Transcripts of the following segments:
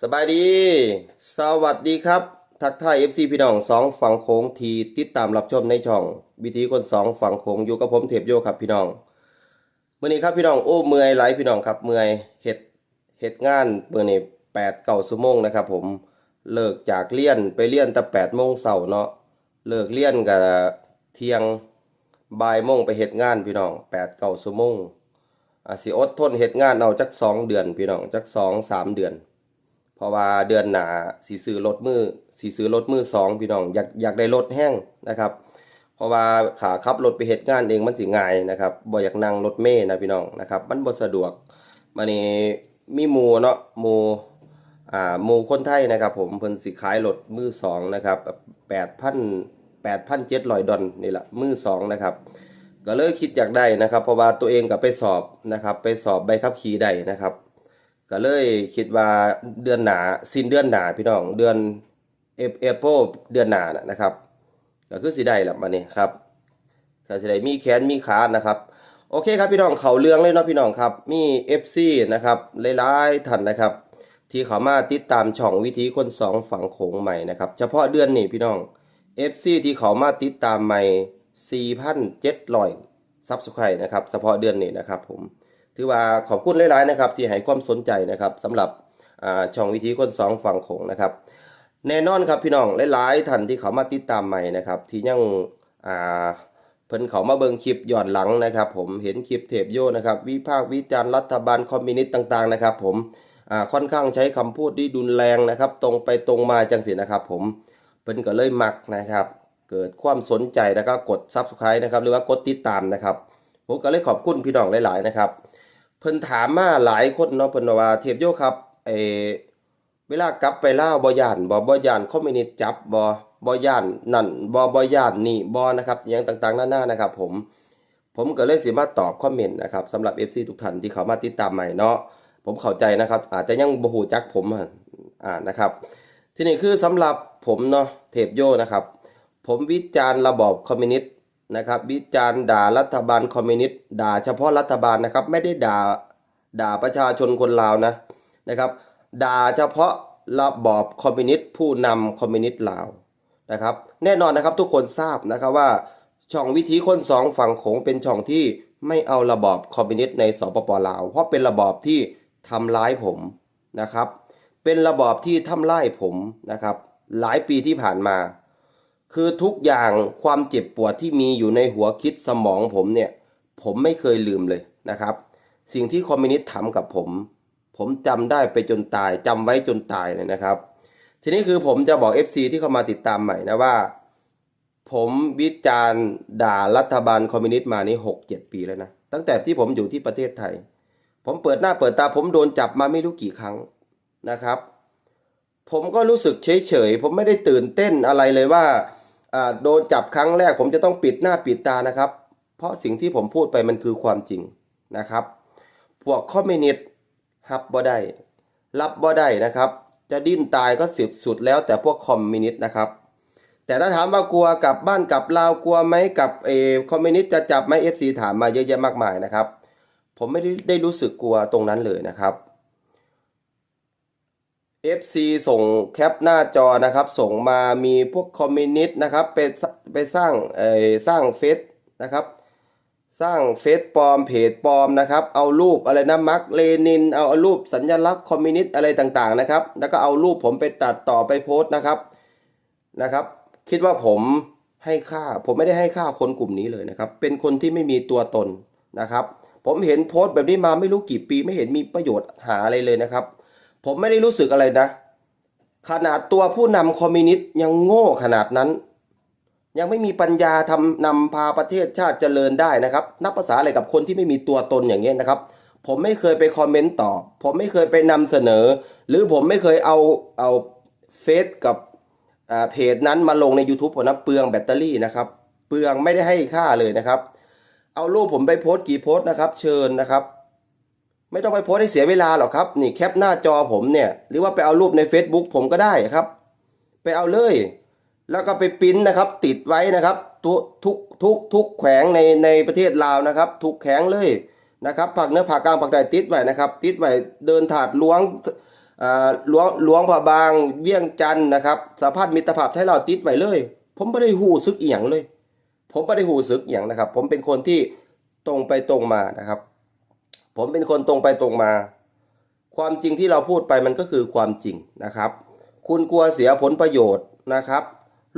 สบายดี สวัสดีครับ ทักทาย FC พี่น้องสองฝั่งโค้งทีติดตามรับชมในช่องวิธีคนสองฝั่งโค้งอยู่กับผมเทพโยครับพี่น้องเมื่อนี้ครับพี่น้องโอ้เมื่อยหลพี่น้องครับเมื่อยเฮ็ดเฮ็ดงานเมื่อนี้แปดเก้าชั่วโมงนะครับ ผมเลิกจากเรียนไปเรียนแต่แปดโมงเช้าเนาะเลิกเรียนกับเที่ยงบ่ายโมงไปเฮ็ดงานพี่น้องแปดเก้าชั่วโมง อาสิอดทนเฮ็ดงานเอาจักสองเดือนพี่น้องจักสองสามเดือน เพราะว่าเดือนหนาสีซื้อรถมือสีซื้อรถมือสองพี่น้องอยากอยากได้รถแห้งนะครับ เพราะว่าขาขับรถไปเหตุงานเองมันสิง่ายนะครับบ่อยากนั่งรถเมล์นะพี่น้องนะครับ มันบ่สะดวกมานี่มีหมู่เนาะหมูอ่าหมู่คนไทยนะครับ ผมเพิ่นสิขายรถมือสองนะครับ8,000 8,700ดอลนี่แหละมือสองนะครับ ก็เลยคิดอยากได้นะครับ เพราะว่าตัวเองก็ไปสอบนะครับ ไปสอบใบขับขี่ได้นะครับ ก็เลยคิดว่าเดือนหนาสิ้นเดือนหนาพี่น้องเดือนเอฟเอฟโปเดือนหนานะครับ ก็คือสิได้ละมาเนี่ยครับก็สิได้มีแขนมีขานะครับโอเคครับพี่น้องเขาเรื่องเลยเนาะพี่น้องครับมี FC นะครับหลายๆท่านนะครับ ที่เขามาติดตามช่องวิธีคนสองฝั่งโขงใหม่นะครับ เฉพาะเดือนนี้พี่น้อง FC ที่เขามาติดตามใหม่ 4,700ซับสไครต์นะครับเฉพาะเดือนนี้นะครับผมถือว่าขอบคุณหลายๆนะครับที่ให้ความสนใจนะครับสำหรับช่องวิธีคนสองฝั่งโขงนะครับแน่นอนครับพี่น้องหลายๆท่านที่เขามาติดตามใหม่นะครับที่ยังเพิ่นเขามาเบิงคลิปย้อนหลังนะครับ ผมเห็นคลิปเทปโยนะครับวิพากษ์วิจารณ์รัฐบาลคอมมิวนิสต์ต่างๆนะครับ ผมค่อนข้างใช้คำพูดที่ดุนแรงนะครับ ตรงไปตรงมาจังสินะครับ ผมเพิ่นก็เลยมักนะครับ เกิดความสนใจนะครับกด Subscribe นะครับหรือว่ากดติดตามนะครับผมก็เลยขอบคุณพี่น้องหลาย ๆ นะครับ เพิ่นถามมาหลายคนเนาะเพิ่นว่าเทียบโยครับเอเวลากลับไปล่าบ่ย่านบ่บ่ย่านคอมมินิสต์จับบ่บ่ย่านนั่นบ่บ่ย่านนี่บ่นะครับอหยังต่างๆหน้านานะครับ ผมผมก็เลยสิมาตอบคอมเมนต์นะครับสำหรับ FC ทุกท่านที่เขามาติดตามใหม่เนาะผมเข้าใจนะครับ อาจจะยังบ่ฮู้จักผมอ่านะครับ ทีนี้คือสำหรับผมเนาะเทปโยนะครับ ผมวิจารณ์ระบอบคอมมิวนิสต์นะครับวิจารณ์ด่ารัฐบาลคอมมิวนิสต์ด่าเฉพาะรัฐบาลนะครับไม่ได้ด่าด่าประชาชนคนลาวนะนะครับด่าเฉพาะระบอบคอมมิวนิสต์ผู้นำคอมมิวนิสต์ลาวนะครับแน่นอนนะครับทุกคนทราบนะครับว่าช่องวิธีคนสองฝั่งโขงเป็นช่องที่ไม่เอาระบอบคอมมิวนิสต์ในสปปลาว เพราะเป็นระบอบที่ทำร้ายผมนะครับ เป็นระบอบที่ทำร้ายผมนะครับหลายปีที่ผ่านมา คือทุกอย่างความเจ็บปวดที่มีอยู่ในหัวคิดสมองผมเนี่ย ผมไม่เคยลืมเลยนะครับ สิ่งที่คอมมิวนิสต์ทำกับผม ผมจำได้ไปจนตายจำไว้จนตายเลยนะครับ ทีนี้คือผมจะบอก FC ที่เข้ามาติดตามใหม่นะว่า ผมวิจารณ์ด่ารัฐบาลคอมมิวนิสต์มานี่หกเจ็ดปีแล้วนะตั้งแต่ที่ผมอยู่ที่ประเทศไทย ผมเปิดหน้าเปิดตาผมโดนจับมาไม่รู้กี่ครั้งนะครับ ผมก็รู้สึกเฉยๆผมไม่ได้ตื่นเต้นอะไรเลยว่า โดนจับครั้งแรก ผมจะต้องปิดหน้าปิดตานะครับ เพราะสิ่งที่ผมพูดไปมันคือความจริงนะครับ พวกคอมมิวนิสต์รับบ่ได้รับบ่ได้นะครับ จะดิ้นตายก็สิบสุดแล้วแต่พวกคอมมิวนิสต์นะครับ แต่ถ้าถามว่ากลัวกลับบ้านกลับลาวกลัวไหมกับเอคอมมิวนิสต์จะจับไหมเอฟซีถามมาเยอะแยะมากมายนะครับ ผมไม่ได้รู้สึกกลัวตรงนั้นเลยนะครับ FC ส่งแคปหน้าจอนะครับ ส่งมามีพวกคอมมิวนิสต์นะครับไปไปสร้างเออสร้างเฟซนะครับ สร้างเฟซปลอมเพจปลอมนะครับ เอารูปอะไรนะมาร์กเลนิน เอารูปสัญลักษณ์คอมมิวนิสต์อะไรต่างๆนะครับ แล้วก็เอารูปผมไปตัดต่อไปโพสต์นะครับนะครับ คิดว่าผมให้ค่าผมไม่ได้ให้ค่าคนกลุ่มนี้เลยนะครับ เป็นคนที่ไม่มีตัวตนนะครับ ผมเห็นโพสต์แบบนี้มาไม่รู้กี่ปีไม่เห็นมีประโยชน์หาอะไรเลยนะครับ ผมไม่ได้รู้สึกอะไรนะ ขนาดตัวผู้นำคอมมิวนิสต์ยังโง่ขนาดนั้น ยังไม่มีปัญญาทำนำพาประเทศชาติเจริญได้นะครับ นับภาษาอะไรกับคนที่ไม่มีตัวตนอย่างเงี้ยนะครับ ผมไม่เคยไปคอมเมนต์ตอบผมไม่เคยไปนำเสนอ หรือผมไม่เคยเอาเอาเฟซกับอ่าเพจนั้นมาลงใน YouTube ผมนะเปลืองแบตเตอรี่นะครับ เปลืองไม่ได้ให้ค่าเลยนะครับ เอารูปผมไปโพสต์กี่โพสต์นะครับ เชิญนะครับ ไม่ต้องไปโพสให้เสียเวลาหรอกครับ นี่แคปหน้าจอผมเนี่ย หรือว่าไปเอารูปใน Facebook ผมก็ได้ครับ ไปเอาเลย แล้วก็ไปปริ้นนะครับ ติดไว้นะครับ ทุกทุกทุกทุกแขวงในในประเทศลาวนะครับ ทุกแขวงเลยนะครับผักเนื้อผักกลางผักใดติดไว้นะครับ ติดไว้เดินถาดล้วงอ่าล้วงล้วงผ่าบางเวียงจันทน์นะครับสภาพมิตรภาพไทยเราติดไว้เลย ผมไม่ได้หูซึกเอียงเลย ผมไม่ได้หูซึกเอียงนะครับ ผมเป็นคนที่ตรงไปตรงมานะครับ ผมเป็นคนตรงไปตรงมา ความจริงที่เราพูดไปมันก็คือความจริงนะครับ คุณกลัวเสียผลประโยชน์นะครับ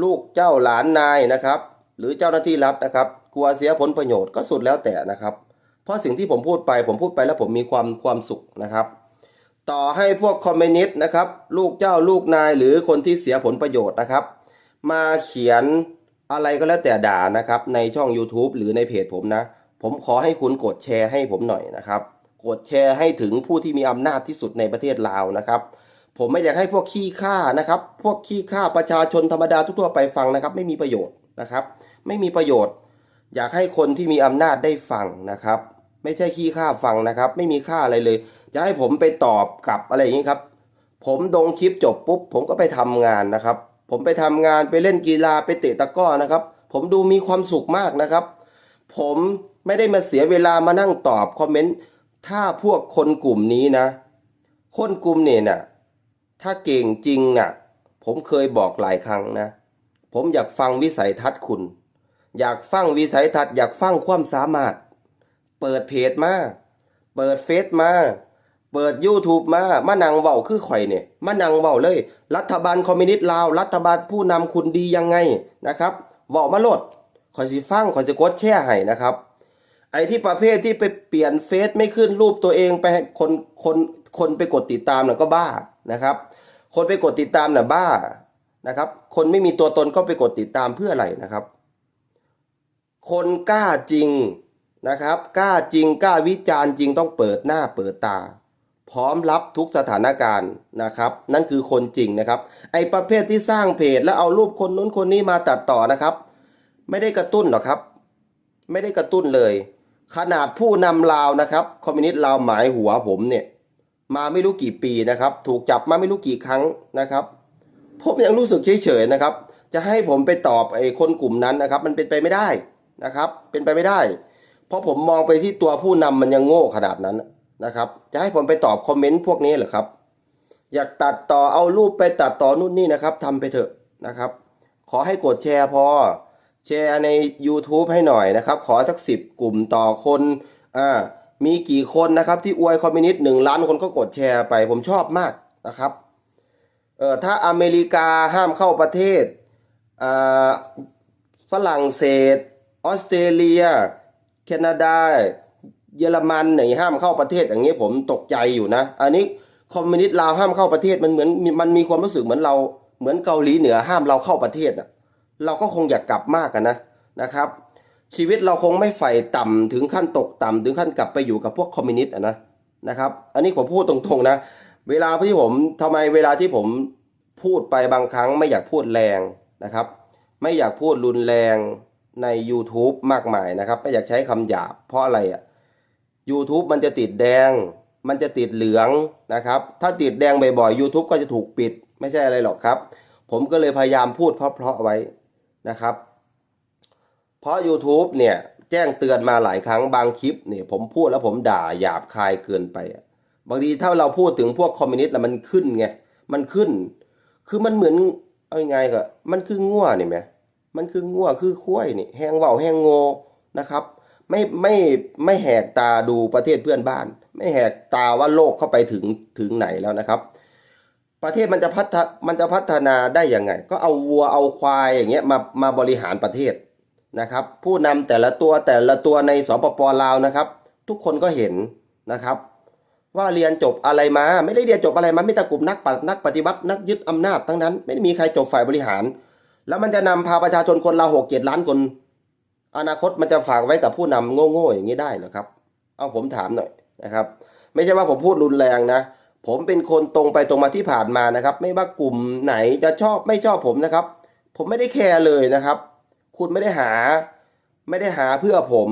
ลูกเจ้าหลานนายนะครับ หรือเจ้าหน้าที่รัฐนะครับ กลัวเสียผลประโยชน์ก็สุดแล้วแต่นะครับ เพราะสิ่งที่ผมพูดไปผมพูดไปแล้วผมมีความความสุขนะครับ ต่อให้พวกคอมมิวนิสต์นะครับ ลูกเจ้าลูกนายหรือคนที่เสียผลประโยชน์นะครับ มาเขียนอะไรก็แล้วแต่ด่านะครับ ในช่อง YouTube หรือในเพจผมนะ ผมขอให้คุณกดแชร์ให้ผมหน่อยนะครับ กดแชร์ให้ถึงผู้ที่มีอำนาจที่สุดในประเทศลาวนะครับ ผมไม่อยากให้พวกขี้ข้านะครับ พวกขี้ข้าประชาชนธรรมดาทั่วไปฟังนะครับ ไม่มีประโยชน์นะครับ ไม่มีประโยชน์ อยากให้คนที่มีอำนาจได้ฟังนะครับ ไม่ใช่ขี้ข้าฟังนะครับ ไม่มีค่าอะไรเลย จะให้ผมไปตอบกลับอะไรอย่างนี้ครับ ผมดงคลิปจบปุ๊บผมก็ไปทำงานนะครับ ผมไปทำงานไปเล่นกีฬาไปเตะตะก้อนะครับ ผมดูมีความสุขมากนะครับ ผมไม่ได้มาเสียเวลามานั่งตอบคอมเมนต์ถ้าพวกคนกลุ่มนี้นะ คนกลุ่มเนี่ยน่ะถ้าเก่งจริงน่ะ ผมเคยบอกหลายครั้งนะ ผมอยากฟังวิสัยทัศน์คุณ อยากฟังวิสัยทัศน์อยากฟังความสามารถ เปิดเพจมา เปิดเฟซมา เปิด YouTube มา มานังเว้าคือข่อยเนี่ย มานังเว้าเลย รัฐบาลคอมมิวนิสต์ลาว รัฐบาลผู้นำคุณดียังไงนะครับเว้ามาโลดข่อยสิฟังข่อยสิกดแชร์ให้นะครับ ไอ้ที่ประเภทที่ไปเปลี่ยนเฟซไม่ขึ้นรูปตัวเองไปให้คนคนคนไปกดติดตามน่ะก็บ้านะครับ คนไปกดติดตามน่ะบ้านะครับ คนไม่มีตัวตนก็ไปกดติดตามเพื่ออะไรนะครับ คนกล้าจริงนะครับ กล้าจริงกล้าวิจารณ์จริงต้องเปิดหน้าเปิดตา พร้อมรับทุกสถานการณ์นะครับ นั่นคือคนจริงนะครับ ไอ้ประเภทที่สร้างเพจแล้วเอารูปคนนู้นคนนี้มาตัดต่อนะครับ ไม่ได้กระตุ้นหรอกครับ ไม่ได้กระตุ้นเลย ขนาดผู้นำลาวนะครับคอมมิวนิสต์ลาวหมายหัวผมเนี่ยมาไม่รู้กี่ปีนะครับ ถูกจับมาไม่รู้กี่ครั้งนะครับผมยังรู้สึกเฉยๆนะครับ จะให้ผมไปตอบไอ้คนกลุ่มนั้นนะครับ มันเป็นไปไม่ได้นะครับ เป็นไปไม่ได้ เพราะผมมองไปที่ตัวผู้นำมันยังโง่ขนาดนั้นนะครับ จะให้ผมไปตอบคอมเมนต์พวกนี้เหรอครับ อยากตัดต่อเอารูปไปตัดต่อนู่นนี่นะครับทำไปเถอะนะครับ ขอให้กดแชร์พอ แชร์ใน YouTube ให้หน่อยนะครับ ขอสักสิบกลุ่มต่อคนอ่ามีกี่คนนะครับที่อวยคอมมิวนิสต์หนึ่งล้านคนก็กดแชร์ไป ผมชอบมากนะครับเออถ้าอเมริกาห้ามเข้าประเทศอ่าฝรั่งเศส ออสเตรเลีย แคนาดา เยอรมันไหนห้ามเข้าประเทศอย่างนี้ผมตกใจอยู่นะ อันนี้คอมมิวนิสต์ลาวห้ามเข้าประเทศมันเหมือนมันมีความรู้สึกเหมือนเราเหมือนเกาหลีเหนือห้ามเราเข้าประเทศอะ เราก็คงอยากกลับมากกันนะนะครับ ชีวิตเราคงไม่ใฝ่ต่ำถึงขั้นตกต่ำถึงขั้นกลับไปอยู่กับพวกคอมมิวนิสต์อะนะนะครับ อันนี้ผมพูดตรงๆนะ เวลาที่ผมทำไมเวลาที่ผมพูดไปบางครั้งไม่อยากพูดแรงนะครับ ไม่อยากพูดรุนแรงใน YouTube มากมายนะครับ ไม่อยากใช้คำหยาบเพราะอะไรอะ YouTube มันจะติดแดง มันจะติดเหลืองนะครับ ถ้าติดแดงบ่อยๆ YouTube ก็จะถูกปิด ไม่ใช่อะไรหรอกครับ ผมก็เลยพยายามพูดเพราะๆไว้ นะครับ เพราะ YouTube เนี่ยแจ้งเตือนมาหลายครั้งบางคลิปเนี่ยผมพูดแล้วผมด่าหยาบคายเกินไปบางทีถ้าเราพูดถึงพวกคอมมิวนิสต์แล้วมันขึ้นไงมันขึ้น คือมันเหมือนเอาไงก็มันคือง่วนี่ไหมมันคือง่วคือคุ้ยนี่แหงเว่าแหงโง่นะครับ ไม่ไม่ไม่แหกตาดูประเทศเพื่อนบ้าน ไม่แหกตาว่าโลกเข้าไปถึงถึงไหนแล้วนะครับ ประเทศมันจะพัฒมันจะพัฒนาได้ยังไง ก็เอาวัวเอาควายอย่างเงี้ยมามาบริหารประเทศนะครับ ผู้นำแต่ละตัวแต่ละตัวในสปปลาวนะครับ ทุกคนก็เห็นนะครับ ว่าเรียนจบอะไรมา ไม่ได้เรียนจบอะไรมาไม่ต่กลุ่มนักปฏินักปฏิวัตินักยึดอำนาจทั้งนั้น ไม่ได้มีใครจบฝ่ายบริหาร แล้วมันจะนำพาประชาชนคนเราหกเจ็ดล้านคน อนาคตมันจะฝากไว้กับผู้นำโง่ๆอย่างนี้ได้หรอครับ เอาผมถามหน่อยนะครับ ไม่ใช่ว่าผมพูดรุนแรงนะ ผมเป็นคนตรงไปตรงมาที่ผ่านมานะครับ ไม่ว่ากลุ่มไหนจะชอบไม่ชอบผมนะครับ ผมไม่ได้แคร์เลยนะครับ คุณไม่ได้หา ไม่ได้หาเพื่อผม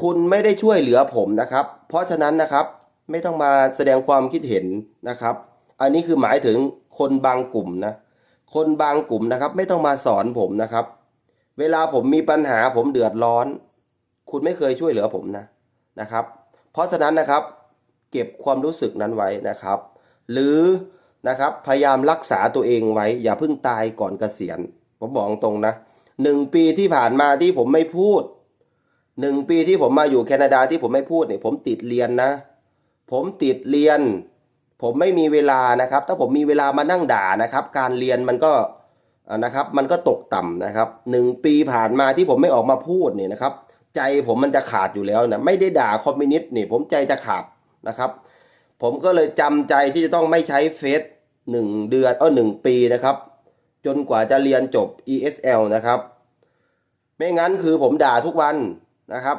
คุณไม่ได้ช่วยเหลือผมนะครับ เพราะฉะนั้นนะครับ ไม่ต้องมาแสดงความคิดเห็นนะครับ อันนี้คือหมายถึงคนบางกลุ่มนะคนบางกลุ่มนะครับ ไม่ต้องมาสอนผมนะครับ เวลาผมมีปัญหาผมเดือดร้อน คุณไม่เคยช่วยเหลือผมนะนะครับ เพราะฉะนั้นนะครับ เก็บความรู้สึกนั้นไว้นะครับ หรือนะครับพยายามรักษาตัวเองไว้ อย่าเพิ่งตายก่อนเกษียณผมบอกตรงนะหนึ่งปีที่ผ่านมาที่ผมไม่พูดหนึ่งปีที่ผมมาอยู่แคนาดาที่ผมไม่พูดเนี่ยผมติดเรียนนะ ผมติดเรียน ผมไม่มีเวลานะครับ ถ้าผมมีเวลามานั่งด่านะครับ การเรียนมันก็นะครับ มันก็ตกต่ำนะครับหนึ่งปีผ่านมาที่ผมไม่ออกมาพูดเนี่ยนะครับ ใจผมมันจะขาดอยู่แล้วนะไม่ได้ด่าคอมมิวนิสต์เนี่ยผมใจจะขาด นะครับ ผมก็เลยจำใจที่จะต้องไม่ใช้เฟซหนึ่งเดือนเออหนึ่งปีนะครับ จนกว่าจะเรียนจบ ESL นะครับ ไม่งั้นคือผมด่าทุกวันนะครับ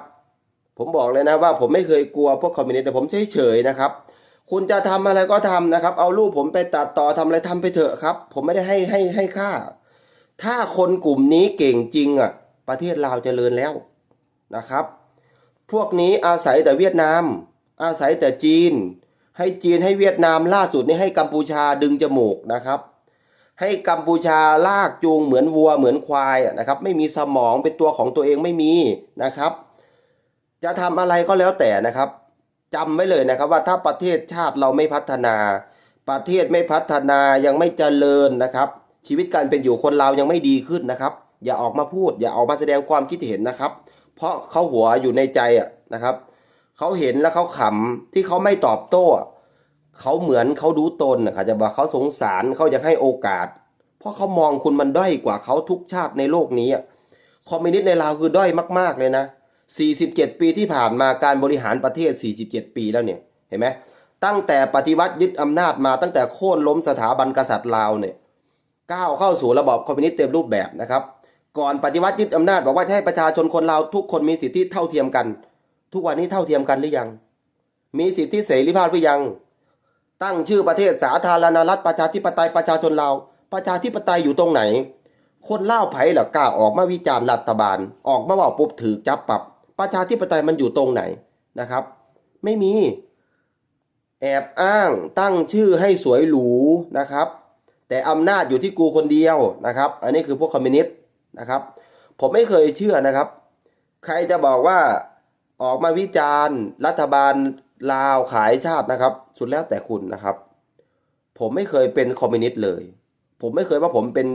ผมบอกเลยนะว่าผมไม่เคยกลัวพวกคอมมิวนิสต์แต่ผมเฉยๆนะครับ คุณจะทำอะไรก็ทำนะครับ เอารูปผมไปตัดต่อทำอะไรทำไปเถอะครับ ผมไม่ได้ให้ให้ให้ค่า ถ้าคนกลุ่มนี้เก่งจริงอะ ประเทศลาวเจริญแล้วนะครับ พวกนี้อาศัยแต่เวียดนาม อาศัยแต่จีน ให้จีนให้เวียดนามล่าสุดนี่ให้กัมพูชาดึงจมูกนะครับ ให้กัมพูชาลากจูงเหมือนวัวเหมือนควายนะครับ ไม่มีสมองเป็นตัวของตัวเองไม่มีนะครับ จะทำอะไรก็แล้วแต่นะครับจำไว้เลยนะครับว่าถ้าประเทศชาติเราไม่พัฒนา ประเทศไม่พัฒนายังไม่เจริญนะครับ ชีวิตการเป็นอยู่คนเรายังไม่ดีขึ้นนะครับ อย่าออกมาพูด อย่าออกมาแสดงความคิดเห็นนะครับ เพราะเขาหัวอยู่ในใจอะนะครับ เขาเห็นแล้วเขาขำที่เขาไม่ตอบโต้เขาเหมือนเขารู้ตนนะครับจะบอกเขาสงสารเขาอยากให้โอกาส เพราะเขามองคุณมันด้อยกว่าเขาทุกชาติในโลกนี้คอมมิวนิสต์ในลาวคือด้อยมาก ๆเลยนะ 47 ปีที่ผ่านมาการบริหารประเทศ 47 ปีแล้วเนี่ยเห็นไหมตั้งแต่ปฏิวัติยึดอำนาจมาตั้งแต่โค่นล้มสถาบันกษัตริย์ลาวเนี่ยก้าวเข้าสู่ระบอบคอมมิวนิสต์เต็มรูปแบบนะครับ ก่อนปฏิวัติยึดอำนาจบอกว่าให้ประชาชนคนลาวทุกคนมีสิทธิเท่าเทียมกัน ทุกวันนี้เท่าเทียมกันหรือยัง มีสิทธิเสรีภาพหรือยัง ตั้งชื่อประเทศสาธารณรัฐประชาธิปไตยประชาชนลาประชาธิปไตยอยู่ตรงไหน คนเล่าไผ่หรอกล้าออกมาวิจารณ์รัฐบาล ออกมาบอกปุ๊บถือจับปรับ ประชาธิปไตยมันอยู่ตรงไหนนะครับ ไม่มี แอบอ้างตั้งชื่อให้สวยหรูนะครับ แต่อำนาจอยู่ที่กูคนเดียวนะครับ อันนี้คือพวกคอมมิวนิสต์นะครับ ผมไม่เคยเชื่อนะครับ ใครจะบอกว่า ออกมาวิจารณ์ รัฐบาลลาวขายชาตินะครับ สุดแล้วแต่คุณนะครับ ผมไม่เคยเป็นคอมมิวนิสต์เลย ผมไม่เคยว่าผมเป็น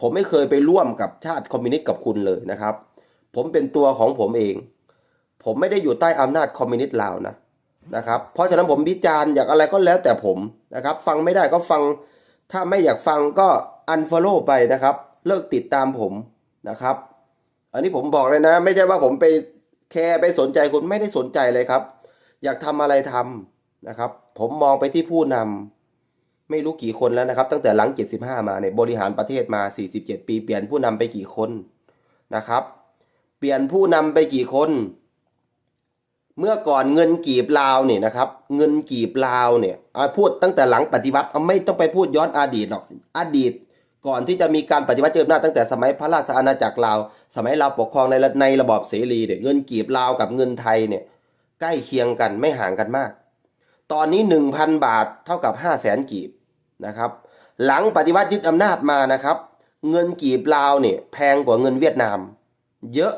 ผมไม่เคยไปร่วมกับชาติคอมมิวนิสต์กับคุณเลยนะครับ ผมเป็นตัวของผมเอง ผมไม่ได้อยู่ใต้อำนาจคอมมิวนิสต์ลาวนะนะครับ เพราะฉะนั้นผมวิจารณ์อยากอะไรก็แล้วแต่ผมนะครับ ฟังไม่ได้ก็ฟัง ถ้าไม่อยากฟังก็ unfollow ไปนะครับ เลิกติดตามผมนะครับ อันนี้ผมบอกเลยนะ ไม่ใช่ว่าผมไป แคร์ไปสนใจคุณไม่ได้สนใจเลยครับ อยากทำอะไรทำนะครับ ผมมองไปที่ผู้นำไม่รู้กี่คนแล้วนะครับ ตั้งแต่หลัง 75 มาเนี่ยบริหารประเทศมา 47 ปีเปลี่ยนผู้นำไปกี่คนนะครับ เปลี่ยนผู้นำไปกี่คน เมื่อก่อนเงินกีบลาวเนี่ยนะครับ เงินกีบลาวเนี่ยพูดตั้งแต่หลังปฏิวัติเอาไม่ต้องไปพูดย้อนอดีตหรอกอดีต ก่อนที่จะมีการปฏิวัติเจิมหน้าจตั้งแต่สมัยพระราชอาณาจักรลาว สมัยเราวปกครองในในระบอบเสรีเนี่ยเงินกีบลาวกับเงินไทยเนี่ยใกล้เคียงกันไม่ห่างกันมาก ตอนนี้ 1,000 บาทเท่ากับ 5 0 0แสนกีบนะครับ หลังปฏิวัติยึดอำนาจมานะครับ เงินกีบลาวเนี่ยแพงกว่าเงินเวียดนาม เยอะ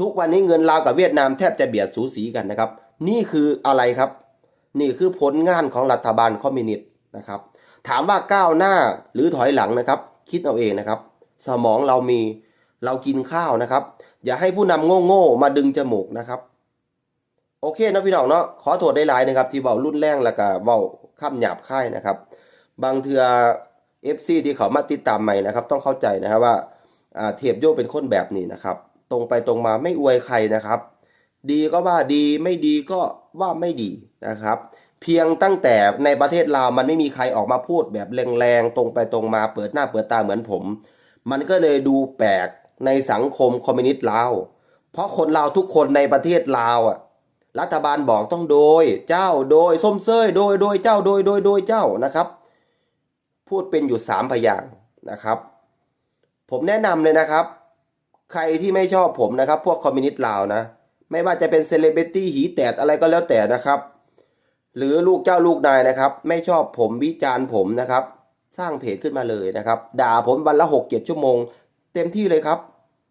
ทุกวันนี้เงินลาวกับเวียดนามแทบจะเบียดสูสีกันนะครับ นี่คืออะไรครับ นี่คือผลงานของรัฐบาลคอมมิวนิสต์นะครับ ถามว่าก้าวหน้าหรือถอยหลังนะครับ คิดเอาเองนะครับ สมองเรามีเรากินข้าวนะครับ อย่าให้ผู้นำโง่ๆมาดึงจมูกนะครับ โอเคนะพี่น้องเนาะขอโทษได้หลายนะครับ ที่เบารุ่นแรงแล้วก็เบาข้ามหยาบค่ายนะครับ บางเทือ FC ที่เขามาติดตามใหม่นะครับ ต้องเข้าใจนะครับว่าอ่าเทียบโยเป็นคนแบบนี้นะครับ ตรงไปตรงมาไม่อวยใครนะครับ ดีก็ว่าดีไม่ดีก็ว่าไม่ดีนะครับ เพียงตั้งแต่ในประเทศลาวมันไม่มีใครออกมาพูดแบบแรงๆตรงไปตรงมาเปิดหน้าเปิดตาเหมือนผม มันก็เลยดูแปลกในสังคมคอมมิวนิสต์ลาว เพราะคนลาวทุกคนในประเทศลาวอะรัฐบาลบอกต้องโดย เจ้าโดยส้มเซ้ยโดยโดยเจ้าโดยโดยโดยเจ้านะครับ พูดเป็นอยู่สามพยางนะครับ ผมแนะนำเลยนะครับ ใครที่ไม่ชอบผมนะครับ พวกคอมมิวนิสต์ลาวนะ ไม่ว่าจะเป็นเซเลบริตี้หีแตดอะไรก็แล้วแต่นะครับ หรือลูกเจ้าลูกนายนะครับ ไม่ชอบผมวิจารณ์ผมนะครับ สร้างเพจขึ้นมาเลยนะครับ ด่าผมวันละหกเจ็ดชั่วโมง เต็มที่เลยครับ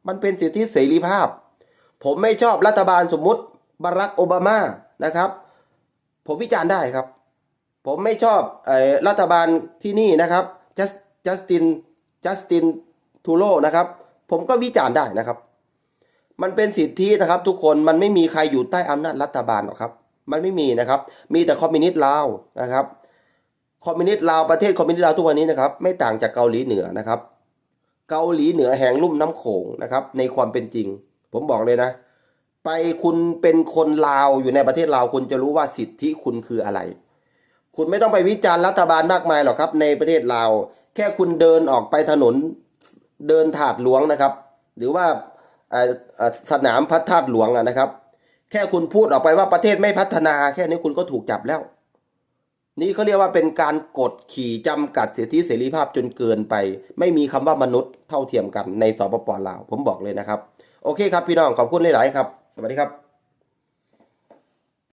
มันเป็นสิทธิเสรีภาพ ผมไม่ชอบรัฐบาลสมมุติบารักโอบามานะครับ ผมวิจารณ์ได้ครับ ผมไม่ชอบออรัฐบาลที่นี่นะครับจัสจัสตินจัสตินทูโรนะครับ ผมก็วิจารณ์ได้นะครับ มันเป็นสิทธินะครับทุกคนมันไม่มีใครอยู่ใต้อำนาจรัฐบาลหรอกครับ มันไม่มีนะครับ มีแต่คอมมิวนิสต์ลาวนะครับ คอมมิวนิสต์ลาวประเทศคอมมิวนิสต์ลาวทุกวันนี้นะครับไม่ต่างจากเกาหลีเหนือนะครับ เกาหลีเหนือแห่งลุ่มน้ำโขงนะครับ ในความเป็นจริง ผมบอกเลยนะ ไปคุณเป็นคนลาวอยู่ในประเทศลาวคุณจะรู้ว่าสิทธิคุณคืออะไร คุณไม่ต้องไปวิจารณ์รัฐบาลมากมายหรอกครับ ในประเทศลาวแค่คุณเดินออกไปถนนเดินถาดหลวงนะครับ หรือว่าสนามพระธาตุหลวงนะครับ แค่คุณพูดออกไปว่าประเทศไม่พัฒนา แค่นี้คุณก็ถูกจับแล้ว นี่เขาเรียกว่าเป็นการกดขี่จำกัดสิทธิเสรีภาพจนเกินไป ไม่มีคำว่ามนุษย์เท่าเทียมกันในสปปลาวผมบอกเลยนะครับ โอเคครับพี่น้องขอบคุณหลาย ๆ ครับ สวัสดีครับ